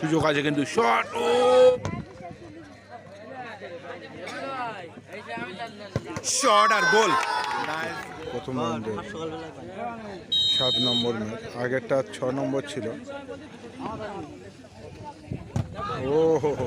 সুযোগ আছে কিন্তু শট ও! শট আর গোল প্রথম রাউন্ডে সাত নম্বর ম্যাচ আগেরটা ছ নম্বর ছিল। ও হো হো।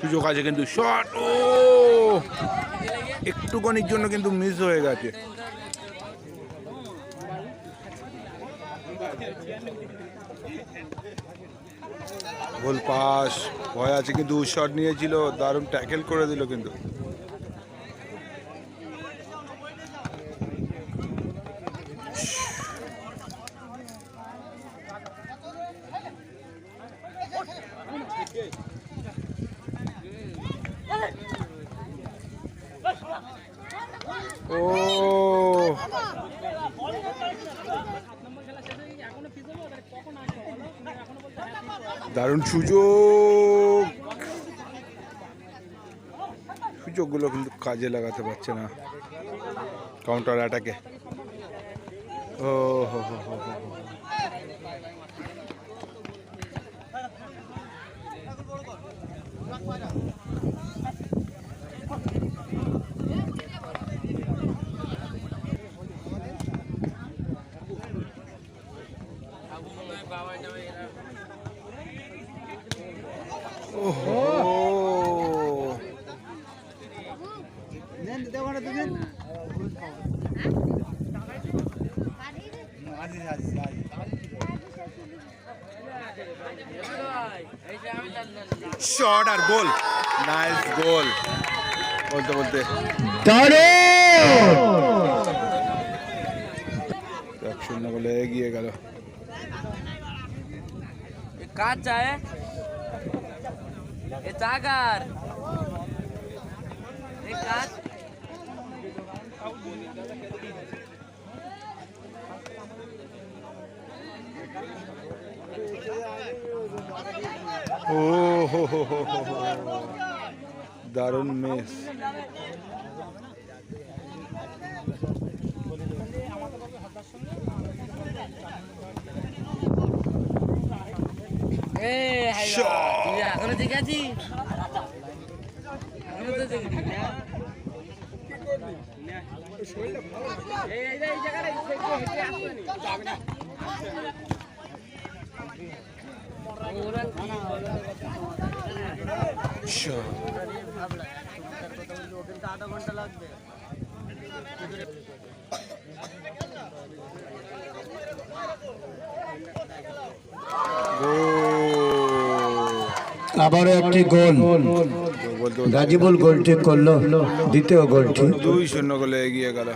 সুযোগ আছে কিন্তু শট ও! একটুখানির জন্য কিন্তু মিস হয়ে গেছে। গোল পাস ভয় আছে কিন্তু শট নিয়েছিল, দারুণ ট্যাকেল করে দিল কিন্তু। ও। দারুণ সুযোগ। সুযোগগুলো কিন্তু কাজে লাগাতে পারছে না কাউন্টার অ্যাটাকে ও হো হো হো হো। শট আর গোল নাইস গোল বলতে বলতে এক শূন্য গোলে এগিয়ে গেল কাজ যায় এ চাগার এ কাজ ও দারুণ মেস। এ হাই ঠিক আছিস? আধা ঘণ্টা লাগবে একটি গোল। গাজীপুর গোলটি করল দ্বিতীয় গোলটি। দুই শূন্য গোলে এগিয়ে গেল।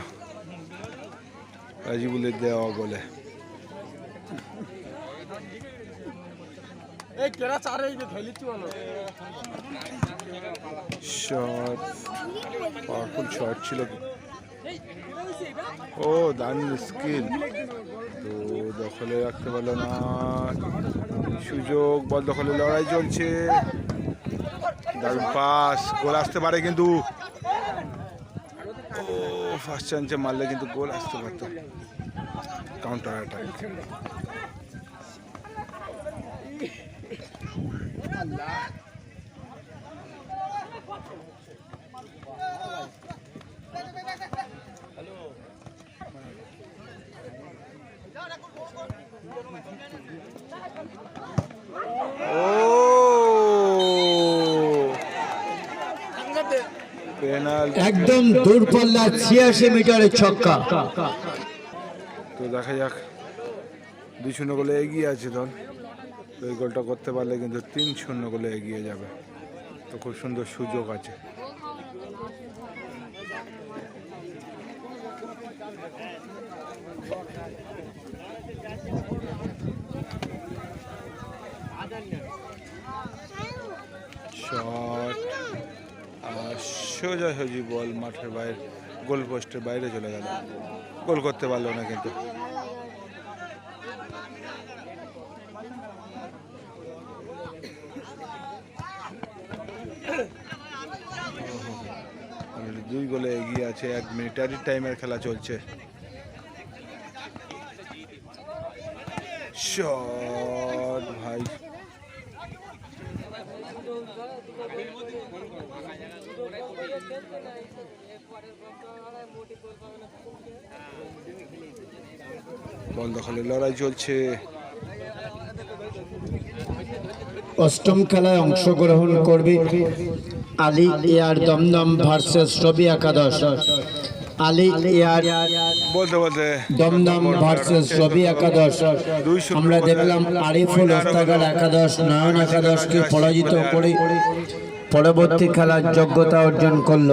রাজিবুলের দেওয়া গোলে। শট পাওয়ারফুল শট ছিল। ও দারুণ স্কিল। তো দখলে রাখতে পারল না। সুযোগ বল দখলে লড়াই চলছে। দারুণ পাস গোল আসতে পারে কিন্তু, ও ফার্স্ট চান্সে মারলে কিন্তু গোল আসতে পারতো। কাউন্টার অ্যাটাক ও একদম দূরপাল্লা ছিয়াশি মিটারের ছক্কা। তো দেখা যাক, দুই শূন্য গোলে এগিয়ে আছে তো এই গোলটা করতে পারলে কিন্তু তিন শূন্য গোলে এগিয়ে যাবে। তো খুব সুন্দর সুযোগ আছে। শট আর সোজাসুজি বল মাঠের বাইরে গোল পোস্টের বাইরে চলে গেল। গোল করতে পারল না কিন্তু। দুই গোলে এগিয়ে আছে, এক মিনিট। মিনিটারি টাইমের খেলা চলছে। ভাই। বল দখলে লড়াই চলছে। অষ্টম খেলায় অংশগ্রহণ করবে আলী এয়ার দমদম ভার্সেস রবি একাদশ। আলী এয়ার বলতে বলতে দমদম ভার্সেস রবি একাদশ। আমরা দেখলাম আরিফুল ওস্তাগার একাদশ নয়ন একাদশকে পরাজিত করে পরবর্তী খেলার যোগ্যতা অর্জন করল।